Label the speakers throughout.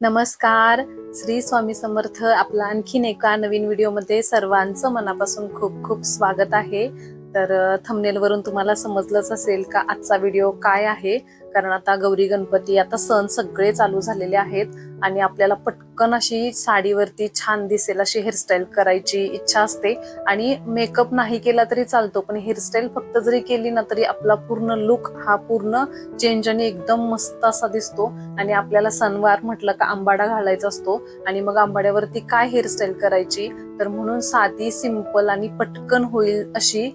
Speaker 1: नमस्कार. श्री स्वामी समर्थ आपला आणखीन एका नवीन व्हिडिओमध्ये सर्वांचं मनापासून खूप खूप स्वागत आहे. तर थमनेलवरून तुम्हाला समजलंच असेल का आजचा व्हिडिओ काय आहे? कारण आता गौरी गणपती आता सण सगळे चालू झालेले आहेत आणि आपल्याला पटकन अशी साडीवरती छान दिसेल अशी हेअरस्टाईल करायची इच्छा असते. आणि मेकअप नाही केला तरी चालतो पण हेअरस्टाईल फक्त जरी केली ना तरी आपला पूर्ण लुक हा पूर्ण चेंज आणि एकदम मस्त असा दिसतो. आणि आपल्याला सणवार म्हटलं का आंबाडा घालायचा असतो आणि मग आंबाड्यावरती काय हेअरस्टाईल करायची? तर म्हणून साधी सिंपल आणि पटकन होईल अशी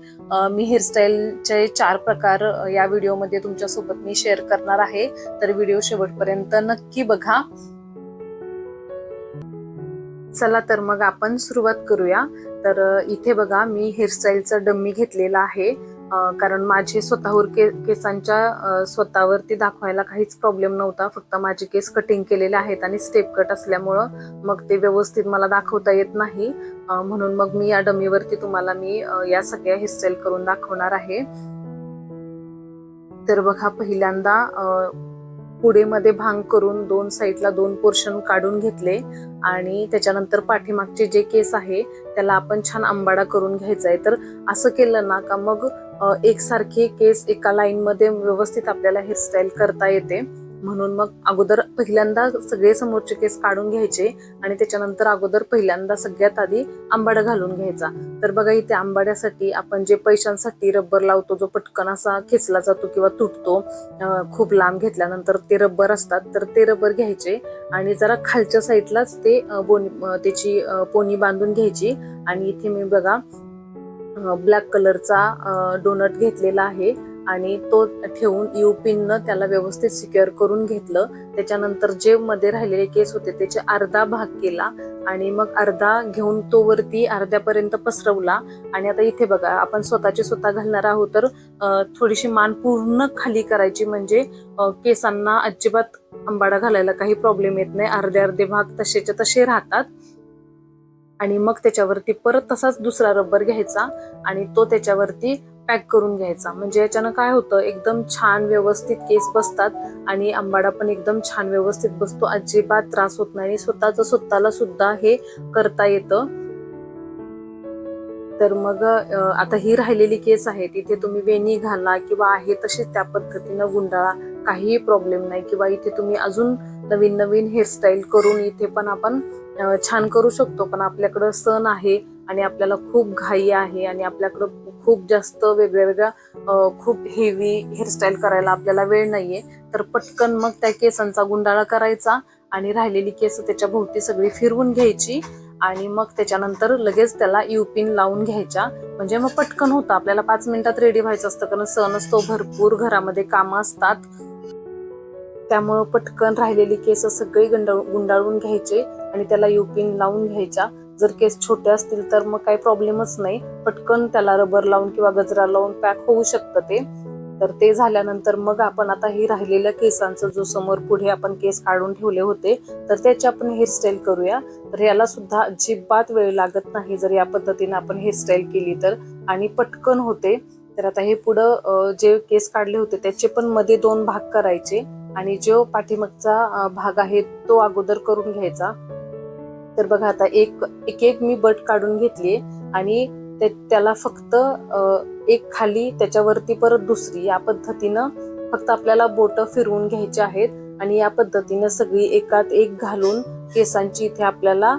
Speaker 1: मी हेअरस्टाईलचे चार प्रकार या व्हिडिओमध्ये तुमच्यासोबत मी शेअर करणार आहे. तर व्हिडिओ शेवटपर्यंत नक्की बघा. चला तर मग आपण सुरुवात करूया. तर इथे बघा मी हेअरस्टाईलचा डम्मी घेतलेला आहे. कारण माझे स्वतःवर के केसांच्या स्वतःवरती दाखवायला काहीच प्रॉब्लेम नव्हता. फक्त माझे केस कटिंग केलेले आहेत आणि स्टेप कट असल्यामुळं मग ते व्यवस्थित मला दाखवता येत नाही. म्हणून मग मी या डमीवरती तुम्हाला मी या सगळ्या हेअरस्टाईल करून दाखवणार आहे. तर बघा पहिल्यांदा पुढेमध्ये भांग करून दोन साईडला दोन पोर्शन काढून घेतले आणि त्याच्यानंतर पाठीमागचे जे केस आहे त्याला आपण छान आंबाडा करून घ्यायचा आहे. तर असं केलं ना का मग एकसारखे केस एका लाईनमध्ये व्यवस्थित आपल्याला हेअरस्टाईल करता येते. म्हणून मग अगोदर पहिल्यांदा सगळे समोरचे केस काढून घ्यायचे आणि त्याच्यानंतर अगोदर पहिल्यांदा सगळ्यात आधी आंबाडा घालून घ्यायचा. तर बघा इथे आंबाड्यासाठी आपण जे पैशांसाठी रब्बर लावतो जो पटकन असा खेचला जातो किंवा तुटतो खूप लांब घेतल्यानंतर ते रब्बर असतात तर ते रब्बर घ्यायचे आणि जरा खालच्या साईडलाच ते बोनी त्याची पोनी बांधून घ्यायची. आणि इथे मी बघा ब्लॅक कलरचा डोनट घेतलेला आहे. आणि तो ठेवून यू पिननं त्याला व्यवस्थित सिक्युअर करून घेतलं. त्याच्यानंतर जे मध्ये राहिलेले केस होते त्याचे अर्धा भाग केला आणि मग अर्धा घेऊन तो वरती अर्ध्यापर्यंत पसरवला. आणि आता इथे बघा आपण स्वतःचे स्वतः घालणार आहोत तर थोडीशी मान पूर्ण खाली करायची म्हणजे केसांना अजिबात आंबाडा घालायला काही प्रॉब्लेम येत नाही. अर्धे अर्धे भाग तसेचे तसे राहतात. आणि मग त्याच्यावरती परत तसाच दुसरा रबर घ्यायचा आणि तो त्याच्यावरती पॅक करून घ्यायचा. म्हणजे याच्यानं काय होतं एकदम छान व्यवस्थित केस बसतात आणि आंबाडा पण एकदम छान व्यवस्थित बसतो. अजिबात त्रास होत नाही आणि स्वतःच स्वतःला सुद्धा हे करता येतं. तर मग आता ही राहिलेली केस आहे तिथे तुम्ही वेणी घाला किंवा आहे तशीच त्या पद्धतीनं गुंडाळा काहीही प्रॉब्लेम नाही. किंवा इथे तुम्ही अजून नवीन नवीन हेअरस्टाईल करून इथे पण आपण छान करू शकतो. पण आपल्याकडं सण आहे आणि आपल्याला खूप घाई आहे आणि आपल्याकडं खूप जास्त वेगळ्या वेगळ्या खूप हेवी हेअरस्टाईल करायला आपल्याला वेळ नाहीये. तर पटकन मग त्या केसांचा गुंडाळा करायचा आणि राहिलेली केस त्याच्या भोवती सगळी फिरवून घ्यायची आणि मग त्याच्यानंतर लगेच त्याला युपिन लावून घ्यायच्या. म्हणजे मग पटकन होतं. आपल्याला पाच मिनिटात रेडी व्हायचं असतं. कारण सण असतो भरपूर घरामध्ये कामं असतात. त्यामुळं पटकन राहिलेली केस सगळी गुंडाळू गुंडाळून घ्यायचे आणि त्याला युपिन लावून घ्यायच्या. जर केस छोटे असतील तर मग काही प्रॉब्लेमच नाही. पटकन त्याला रबर लावून किंवा गजरा लावून पॅक होऊ शकतं ते. तर ते झाल्यानंतर मग आपण आता ही राहिलेल्या केसांचा जो समोर पुढे आपण केस काढून ठेवले होते तर त्याची आपण हेअरस्टाईल करूया. तर याला सुद्धा अजिबात वेळ लागत नाही जर या पद्धतीने आपण हेअरस्टाईल केली तर. आणि पटकन होते. तर आता हे पुढं जे केस काढले होते त्याचे पण मध्ये दोन भाग करायचे. आणि जो पाठीमागचा भाग आहे तो अगोदर करून घ्यायचा. तर बघा आता एक एक एक मी बट काढून घेतली आणि ते- त्याला फक्त एक खाली त्याच्यावरती परत दुसरी. या पद्धतीनं फक्त आपल्याला बोट फिरवून घ्यायची आहेत आणि या पद्धतीनं सगळी एकात एक घालून केसांची इथे आपल्याला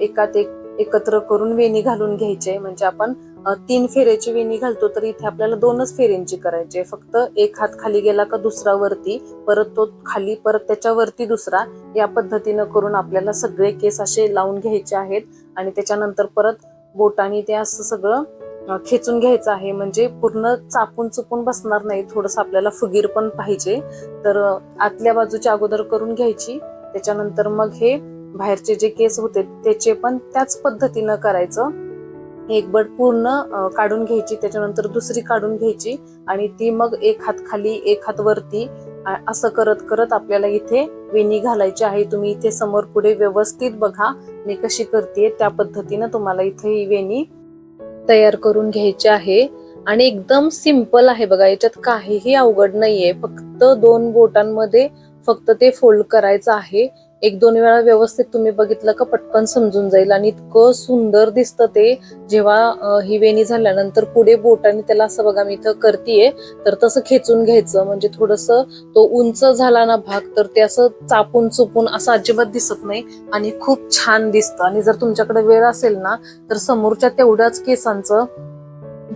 Speaker 1: एकात एक एकत्र करून वेणी घालून घ्यायची आहे. म्हणजे आपण तीन फेऱ्याची वेणी घालतो तर इथे आपल्याला दोनच फेऱ्यांची करायची आहे. फक्त एक हात खाली गेला का दुसरा वरती परत तो खाली परत त्याच्यावरती दुसरा. या पद्धतीनं करून आपल्याला सगळे केस असे लावून घ्यायचे आहेत. आणि त्याच्यानंतर परत बोटाने ते असं सगळं खेचून घ्यायचं आहे. म्हणजे पूर्ण चापून चुपून बसणार नाही. थोडस आपल्याला फुगीर पण पाहिजे. तर आतल्या बाजूच्या अगोदर करून घ्यायची. त्याच्यानंतर मग हे बाहेरचे जे केस होते त्याचे पण त्याच पद्धतीनं करायचं. एक बट पूर्ण काढून घ्यायची त्याच्यानंतर दुसरी काढून घ्यायची आणि ती मग एक हात खाली एक हात वरती असं करत करत आपल्याला इथे वेणी घालायची आहे. तुम्ही इथे समोर पुढे व्यवस्थित बघा मी कशी करते त्या पद्धतीनं तुम्हाला इथे ही वेणी तयार करून घ्यायची आहे. आणि एकदम सिंपल आहे बघा याच्यात काहीही अवघड नाहीये. फक्त दोन बोटांमध्ये फक्त ते फोल्ड करायचं आहे. एक दोन वेळा व्यवस्थित तुम्ही बघितलं का पटकन समजून जाईल. आणि इतकं सुंदर दिसतं ते. जेव्हा ही वेणी झाल्यानंतर पुढे बोटाने त्याला असं बघा मी इथं करतीये तर तसं खेचून घ्यायचं. म्हणजे थोडस तो उंच झाला ना भाग तर ते असं चापून चुपून असं अजिबात दिसत नाही. आणि खूप छान दिसतं. आणि जर तुमच्याकडे वेळ असेल ना तर समोरच्या तेवढ्याच केसांचं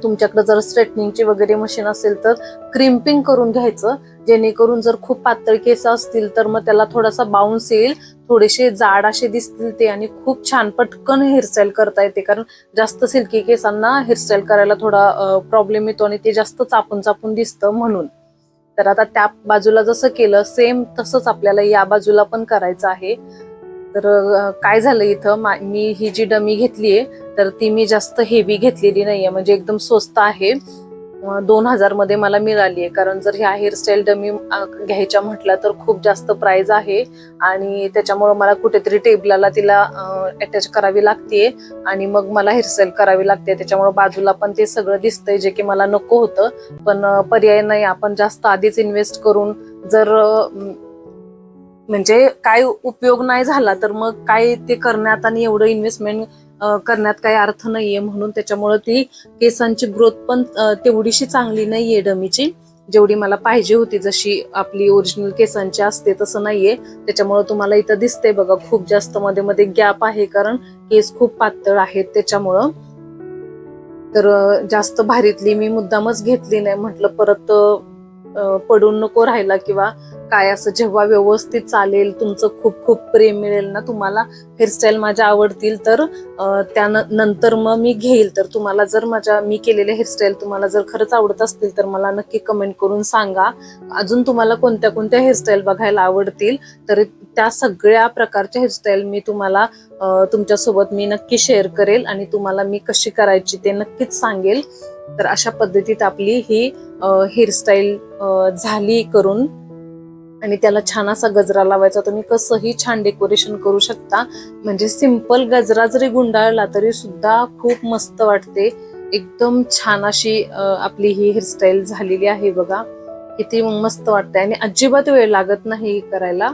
Speaker 1: तुमच्याकडे जर स्ट्रेटनिंगची वगैरे मशीन असेल तर क्रिम्पिंग करून घ्यायचं. जेणेकरून जर खूप पातळ केस असतील तर मग त्याला थोडासा बाउन्स येईल. थोडेसे जाड असे दिसतील ते आणि खूप छान पटकन हेअरस्टाईल करता येते. कारण जास्त सिल्की केसांना हेअरस्टाईल करायला थोडा प्रॉब्लेम येतो आणि ते जास्त चापून चापून दिसतं म्हणून. तर आता त्या बाजूला जसं केलं सेम तसंच आपल्याला या बाजूला पण करायचं आहे. तर काय झालं इथं? मा- मी ही जी डमी घेतली आहे तर ती मी जास्त हेवी घेतलेली नाही आहे म्हणजे एकदम स्वस्त आहे. दोन हजारमध्ये मला मिळाली आहे. कारण जर ह्या हेअरस्टाईल डमी घ्यायच्या म्हटल्या तर खूप जास्त प्राइस आहे. आणि त्याच्यामुळे मला कुठेतरी टेबलाला तिला अटॅच करावी लागते आणि मग मला हेअरस्टाईल करावी लागते त्याच्यामुळे बाजूला पण ते सगळं दिसतंय जे की मला नको होतं. पण पर्याय नाही. आपण जास्त आधीच इन्व्हेस्ट करून जर म्हणजे काय उपयोग नाही झाला तर मग काय ते करण्यात आणि एवढं इन्व्हेस्टमेंट करण्यात काही अर्थ नाहीये म्हणून त्याच्यामुळे ती केसांची ग्रोथ पण तेवढीशी चांगली नाहीये डमीची. जेवढी मला पाहिजे होती जशी आपली ओरिजिनल केसांची असते तसं नाहीये. त्याच्यामुळे तुम्हाला इथं दिसते बघा खूप जास्त मध्ये मध्ये गॅप आहे कारण केस खूप पातळ आहेत त्याच्यामुळं. तर जास्त भारीतली मी मुद्दामच घेतली नाही. म्हटलं परत पडून नको राहायला किंवा काय असं जेव्हा व्यवस्थित चालेल तुमचं खूप खूप प्रेम मिळेल ना तुम्हाला हेअरस्टाईल माझ्या आवडतील तर त्या नंतर मग मी घेईल. तर तुम्हाला जर माझ्या मी केलेले हेअरस्टाईल तुम्हाला जर खरंच आवडत असतील तर मला नक्की कमेंट करून सांगा. अजून तुम्हाला कोणत्या कोणत्या हेअरस्टाईल बघायला आवडतील तर त्या सगळ्या प्रकारच्या हेअरस्टाईल मी तुम्हाला तुमच्यासोबत मी नक्की शेअर करेल आणि तुम्हाला मी कशी करायची ते नक्कीच सांगेल. तर अशा पद्धतीत आपली ही हेअरस्टाईल झाली करून आणि त्याला छान असा गजरा लावायचा तुम्ही कसंही छान डेकोरेशन करू शकता. म्हणजे सिंपल गजरा जरी गुंडाळला तरी सुद्धा खूप मस्त वाटते. एकदम छान अशी आपली ही हेअरस्टाईल झालेली आहे बघा. किती मस्त वाटते आणि अजिबात वेळ लागत नाही करायला.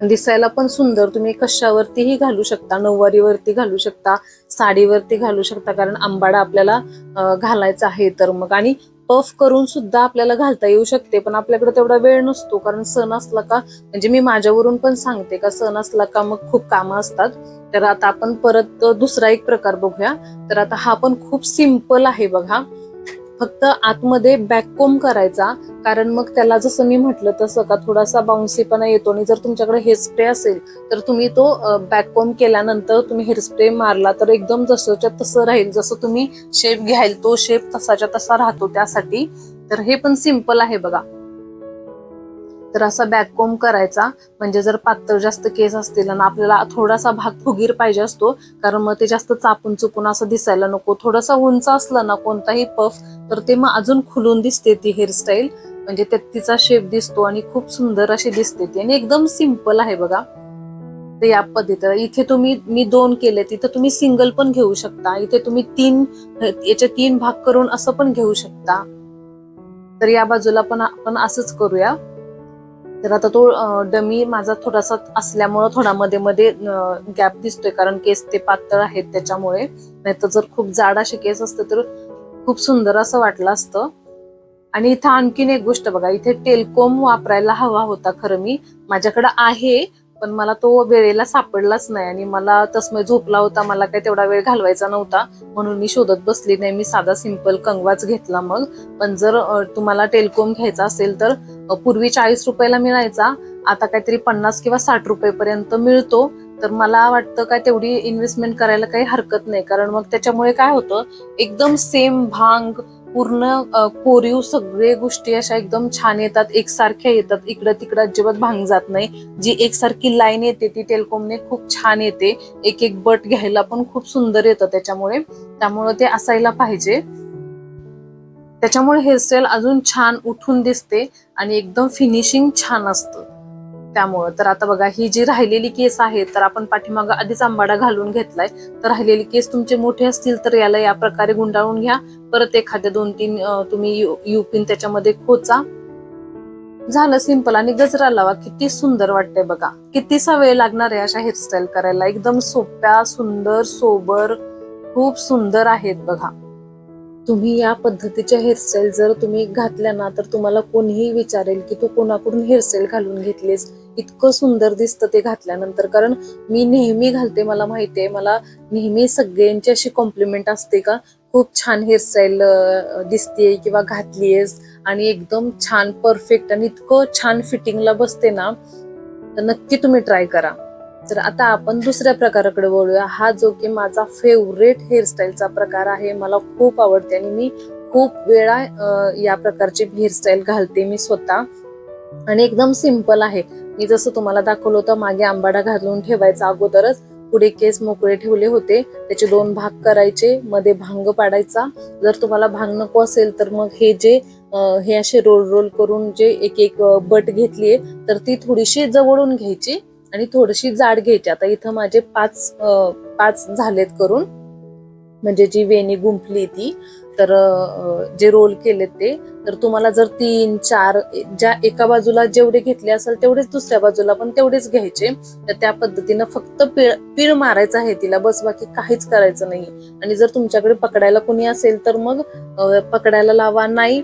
Speaker 1: दिसायला पण सुंदर. तुम्ही कशावरतीही घालू शकता नऊवारीवरती घालू शकता साडीवरती घालू शकता. कारण आंबाडा आपल्याला घालायचा आहे तर मग. आणि पफ करून सुद्धा आपल्याला घालता येऊ शकते पण आपल्याकडे तेवढा वेळ नसतो. कारण सण असला का म्हणजे मी माझ्यावरून पण सांगते का सण असला का मग खूप कामं असतात. तर आता आपण परत दुसरा एक प्रकार बघूया. तर आता हा पण खूप सिंपल आहे बघा. फक्त आतमध्ये बॅककोम करायचा. कारण मग त्याला जसं मी म्हटलं तसं का थोडासा बाउन्सीपणा येतो आणि जर तुमच्याकडे हेअर स्प्रे असेल तर तुम्ही तो बॅककोम केल्यानंतर तुम्ही हेअर स्प्रे मारला तर एकदम जसंच्या तसं राहील. जसं तुम्ही शेप घ्याल तो शेप तसाच्या तसा राहतो त्यासाठी. तर हे पण सिंपल आहे बघा. तर असा बॅककोम करायचा. म्हणजे जर पातळ जास्त केस असतील आणि आपल्याला थोडासा भाग फुगीर पाहिजे असतो कारण मग ते जास्त चापून चुपून असं दिसायला नको. थोडासा उंच असला ना कोणताही पफ तर ते मग अजून खुलून दिसते ती हेअरस्टाईल म्हणजे त्यात तिचा शेप दिसतो आणि खूप सुंदर अशी दिसते ती. आणि एकदम सिंपल आहे बघा. तर या पद्धतीत. इथे तुम्ही मी दोन केले तिथे तुम्ही सिंगल पण घेऊ शकता. इथे तुम्ही तीन याचे तीन भाग करून असं पण घेऊ शकता. तर या बाजूला पण आपण असंच करूया. तर आता तो डमी माझा थोडासा असल्यामुळं थोडा मध्ये मध्ये गॅप दिसतोय. कारण केस ते पातळ आहेत त्याच्यामुळे. नाहीतर जर खूप जाड असे केस असते तर खूप सुंदर असं वाटलं असतं. आणि इथं आणखीन एक गोष्ट बघा इथे टेलकोम वापरायला हवा होता खरं मी. माझ्याकडे आहे पण मला तो वेळेला सापडलाच नाही आणि मला तसमय झोपला होता मला काही तेवढा वेळ घालवायचा नव्हता. म्हणून मी शोधत बसली नाही मी साधा सिंपल कंगवाच घेतला मग. पण जर तुम्हाला टेलकॉम घ्यायचा असेल तर पूर्वी चाळीस रुपयाला मिळायचा आता काहीतरी पन्नास किंवा साठ रुपयेपर्यंत मिळतो. तर मला वाटतं काय तेवढी इन्व्हेस्टमेंट करायला काही हरकत नाही. कारण मग त्याच्यामुळे काय होतं एकदम सेम भांग पूर्ण कोरीव सगळे गोष्टी अशा एकदम छान येतात एकसारख्या येतात. इकडं तिकडं अजिबात भांग जात नाही. जी एकसारखी लाईन येते ती टेलकोमने खूप छान येते. एक एक बट घ्यायला पण खूप सुंदर येतं त्याच्यामुळे. त्यामुळे ते असायला पाहिजे. त्याच्यामुळे हेअरस्टाईल अजून छान उठून दिसते आणि एकदम फिनिशिंग छान असतं. त्यामुळं. तर आता बघा ही जी राहिलेली केस आहे तर आपण पाठीमागं आधीच आंबाडा घालून घेतलाय. तर राहिलेली केस तुमचे मोठे असतील तर याला या प्रकारे गुंडाळून घ्या. परत एखाद्या दोन तीन तुम्ही युपिन त्याच्यामध्ये खोचा. झालं सिंपल आणि गजरा लावा. किती सुंदर वाटतंय बघा. कितीसा वेळ लागणार आहे अशा हेअरस्टाईल करायला. एकदम सोप्या सुंदर सोबर खूप सुंदर आहेत बघा. तुम्ही या पद्धतीच्या हेअरस्टाईल जर तुम्ही घातल्या ना तर तुम्हाला कोणीही विचारेल की तू कोणाकडून हेअरस्टाईल घालून घेतलीस? इतकं सुंदर दिसतं ते घातल्यानंतर. कारण मी नेहमी घालते मला माहिती आहे मला नेहमी सगळ्यांची अशी कॉम्प्लिमेंट असते का खूप छान हेअरस्टाईल दिसतेय किंवा घातलीयस आणि एकदम छान परफेक्ट आणि इतकं छान फिटिंगला बसते ना तर नक्की तुम्ही ट्राय करा. तर आता आपण दुसऱ्या प्रकाराकडे बोलूया हा जो की माझा फेवरेट हेअरस्टाईलचा प्रकार आहे मला खूप आवडते आणि मी खूप वेळा या प्रकारची हेअरस्टाईल घालते मी स्वतः. आणि एकदम सिंपल आहे. मी जसं तुम्हाला दाखवलं होतं मागे आंबाडा घालून ठेवायचा अगोदरच. पुढे केस मोकळे ठेवले होते. त्याचे दोन भाग करायचे मध्ये भांग पाडायचा. जर तुम्हाला भांग नको असेल तर मग हे जे हे असे रोल रोल करून जे एक एक बट घेतलीये तर ती थोडीशी जवळून घ्यायची. आणि थोडीशी जाड घ्यायची आता इथं माझे पाच पाच झालेत करून. म्हणजे जी वेणी गुंफली ती तर जे रोल केलेत ते तर तुम्हाला जर तीन चार ज्या एका बाजूला जेवढे घेतले असेल तेवढेच दुसऱ्या बाजूला पण तेवढेच घ्यायचे. तर त्या पद्धतीनं फक्त पीळ पीळ मारायचं आहे तिला बस बाकी काहीच करायचं नाही. आणि जर तुमच्याकडे पकडायला कोणी असेल तर मग पकडायला लावा. नाही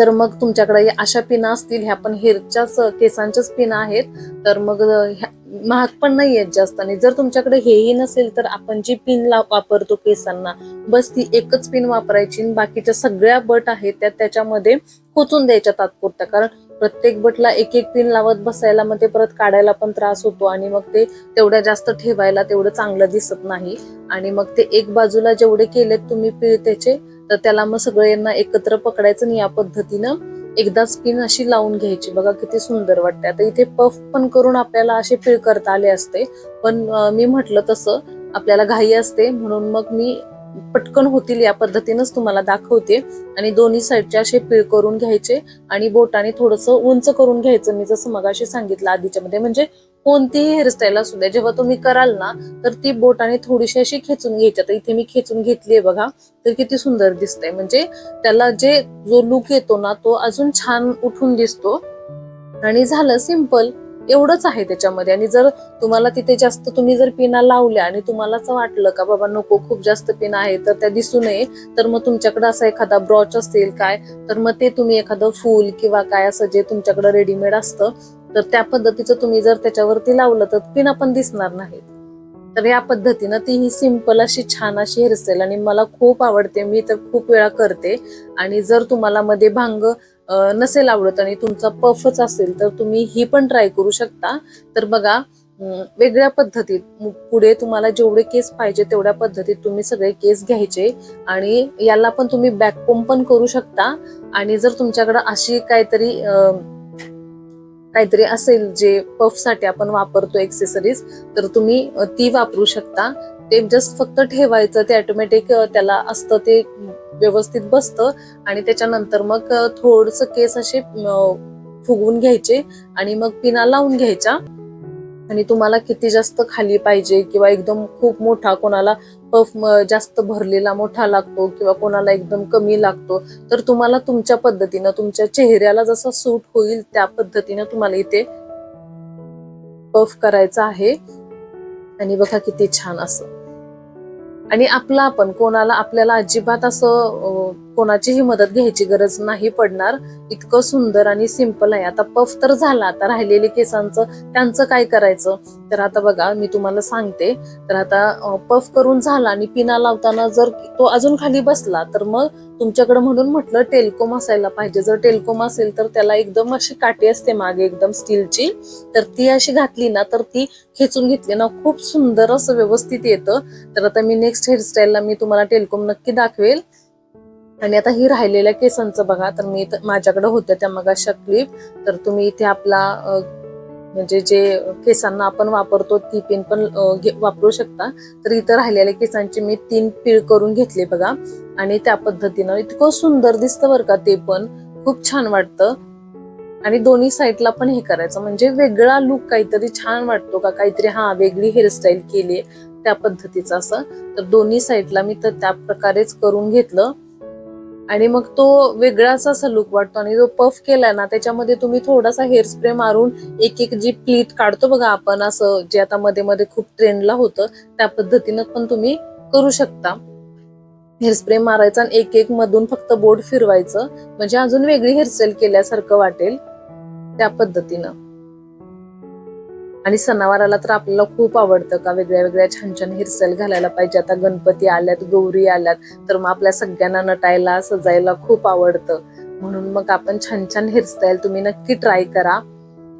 Speaker 1: तर मग तुमच्याकडे अशा पिना असतील ह्या पण हेअरच्याच केसांच्याच पिना आहेत. तर मग ह्या- महाग पण नाही आहेत जास्त. आणि जर तुमच्याकडे हेही नसेल तर आपण जी पिन ला वापरतो केसांना बस ती एकच पिन वापरायची आणि बाकीच्या सगळ्या बट आहेत त्या त्याच्यामध्ये खोचून द्यायच्या तात्पुरत्या. कारण प्रत्येक बटला एक एक पिन लावत बसायला मग ते परत काढायला पण त्रास होतो आणि मग ते तेवढ्या जास्त ठेवायला तेवढं चांगलं दिसत नाही. आणि मग ते एक बाजूला जेवढे केलेत तुम्ही त्याचे तर त्याला मग सगळ्यांना एकत्र पकडायचं आणि या पद्धतीनं एकदा स्पिन अशी लावून घ्यायची. बघा किती सुंदर वाटते आता इथे पफ पण करून आपल्याला असे पिळ करता आले असते. पण मी म्हटलं तसं आपल्याला घाई असते. म्हणून मग मी पटकन होतील या पद्धतीनंच तुम्हाला दाखवते. आणि दोन्ही साईडचे असे पिळ करून घ्यायचे. आणि बोटाने थोडस उंच करून घ्यायचं. मी जसं मगाशी सांगितलं आधीच्या मध्ये म्हणजे कोणतीही हेअरस्टाईल असू द्या जेव्हा तुम्ही कराल ना तर ती बोटाने थोडीशी अशी खेचून घ्यायची. तर इथे मी खेचून घेतलीये बघा तर किती सुंदर दिसतंय. म्हणजे त्याला जे जो लुक येतो ना तो अजून छान उठून दिसतो. आणि झालं सिंपल एवढंच आहे त्याच्यामध्ये. आणि जर तुम्हाला तिथे जास्त तुम्ही जर पिना लावल्या आणि तुम्हाला असं वाटलं का बाबा नको खूप जास्त पिना आहे तर त्या दिसू नये. तर मग तुमच्याकडे असा एखादा ब्रॉच असेल काय तर मग ते तुम्ही एखादं फूल किंवा काय असं जे तुमच्याकडे रेडीमेड असतं तर त्या पद्धतीचं तुम्ही जर त्याच्यावरती लावलं तर पिना पण दिसणार नाही तर या पद्धतीनं ती ही सिंपल अशी छान अशी हेअरस्टाईल आणि मला खूप आवडते मी तर खूप वेळा करते. आणि जर तुम्हाला मध्ये भांग नसेल आवडत आणि तुमचा पफच असेल तर तुम्ही ही पण ट्राय करू शकता. तर बघा वेगळ्या पद्धतीत पुढे तुम्हाला जेवढे केस पाहिजे तेवढ्या पद्धतीत तुम्ही सगळे केस घ्यायचे. आणि याला पण तुम्ही बॅककोम पण करू शकता. आणि जर तुमच्याकडे अशी काहीतरी अं, काहीतरी असेल जे पफसाठी आपण वापरतो एक्सेसरीज तर तुम्ही ती वापरू शकता. ते जस्ट फक्त ठेवायचं ते ऑटोमॅटिक त्याला असतं ते व्यवस्थित बसतं आणि त्याच्यानंतर मग थोडस केस असे फुगवून घ्यायचे आणि मग पिना लावून घ्यायच्या. आणि तुम्हाला किती जास्त खाली पाहिजे किंवा एकदम खूप मोठा कोणाला पफ जास्त भरलेला मोठा लागतो किंवा कोणाला एकदम कमी लागतो तर तुम्हाला तुमच्या पद्धतीनं तुमच्या चेहऱ्याला जसं सूट होईल त्या पद्धतीनं तुम्हाला इथे पफ करायचा आहे. आणि बघा किती छान असं. आणि आपला आपण कोणाला आपल्याला अजिबात असं कोणाचीही मदत घ्यायची गरज नाही पडणार. इतकं सुंदर आणि सिंपल आहे. आता पफ तर झाला. आता राहिलेले केसांचं त्यांचं काय करायचं? तर आता बघा मी तुम्हाला सांगते. तर आता पफ करून झाला आणि पिना लावताना जर तो अजून खाली बसला तर मग तुमच्याकडे म्हणून म्हटलं टेलकोम असायला पाहिजे. जर टेलकोम असेल तर त्याला एकदम अशी काठी असते मागे एकदम स्टीलची. तर ती अशी घातली ना तर ती खेचून घेतली ना खूप सुंदर असं व्यवस्थित येतं. तर आता मी नेक्स्ट हेअरस्टाईलला मी तुम्हाला टेलकोम नक्की दाखवेल. आणि आता ही राहिलेल्या केसांचं बघा तर मी माझ्याकडे होत्या त्या मग अशा क्लिप तर तुम्ही इथे आपला म्हणजे जे केसांना आपण वापरतो ती पिन पण वापरू शकता. तर इथं राहिलेल्या केसांची मी तीन पीळ करून घेतले बघा. आणि त्या पद्धतीनं इतकं सुंदर दिसतं बरं का ते पण. खूप छान वाटतं. आणि दोन्ही साईडला पण हे करायचं. म्हणजे वेगळा लुक काहीतरी छान वाटतो का? काहीतरी हा वेगळी हेअरस्टाईल केली त्या पद्धतीचं असं. तर दोन्ही साईडला मी तर त्या प्रकारेच करून घेतलं. आणि मग तो वेगळाच असा लुक वाटतो आणि जो पफ केलाय ना त्याच्यामध्ये तुम्ही थोडासा हेअर स्प्रे मारून एक एक जी प्लीट काढतो बघा आपण असं जे आता मध्ये मध्ये खूप ट्रेंडला होतं त्या पद्धतीनं पण तुम्ही करू शकता. हेअर स्प्रे मारायचा आणि एक एक मधून फक्त बोट फिरवायचं. म्हणजे अजून वेगळी हेअरस्टाईल केल्यासारखं वाटेल त्या पद्धतीनं. आणि सणावाराला तर आपल्याला खूप आवडतं का वेगळ्या वेगळ्या छान छान हिरसेल घालायला पाहिजे. आता गणपती आल्यात गौरी आल्यात तर मग आपल्या सगळ्यांना नटायला सजायला खूप आवडतं. म्हणून मग आपण छान छान हेअरस्टाईल तुम्ही नक्की ट्राय करा.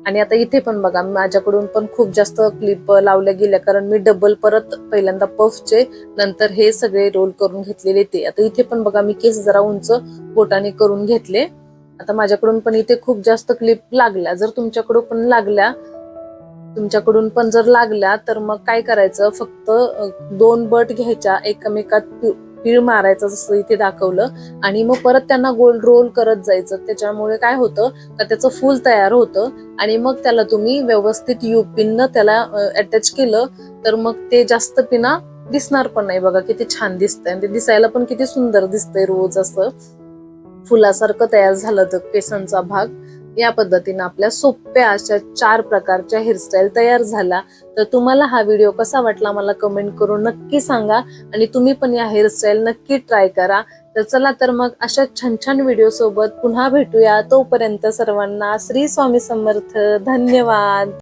Speaker 1: आणि आता इथे पण बघा माझ्याकडून पण खूप जास्त क्लिप लावल्या गेल्या कारण मी डबल परत पहिल्यांदा पफचे नंतर हे सगळे रोल करून घेतलेले ते. आता इथे पण बघा मी केस जरा उंच बोटाने करून घेतले. आता माझ्याकडून पण इथे खूप जास्त क्लिप लागल्या जर तुमच्याकडून पण लागल्या तुमच्याकडून पण जर लागल्या तर मग काय करायचं? फक्त दोन बट घ्यायच्या एकमेकात पीळ मारायचं जसं इथे दाखवलं आणि मग परत त्यांना गोल रोल करत जायचं. त्याच्यामुळे काय होतं का त्याचं फूल तयार होतं आणि मग त्याला तुम्ही व्यवस्थित युपिननं त्याला अटॅच केलं तर मग ते जास्त पिना दिसणार पण नाही. बघा किती छान दिसतंय. आणि ते दिसायला पण किती सुंदर दिसतंय रोज असं. फुलासारखं तयार झालं तर केसांचा भाग. या पद्धतीनं आपल्या सोप्या अशा चार प्रकारच्या हेअरस्टाईल तयार झाला. तर तुम्हाला हा व्हिडिओ कसा वाटला मला कमेंट करून नक्की सांगा आणि तुम्ही पण या हेअरस्टाईल नक्की ट्राय करा. तर चला तर मग अशा छान छान व्हिडिओ सोबत पुन्हा भेटूया. तोपर्यंत सर्वांना श्री स्वामी समर्थ. धन्यवाद.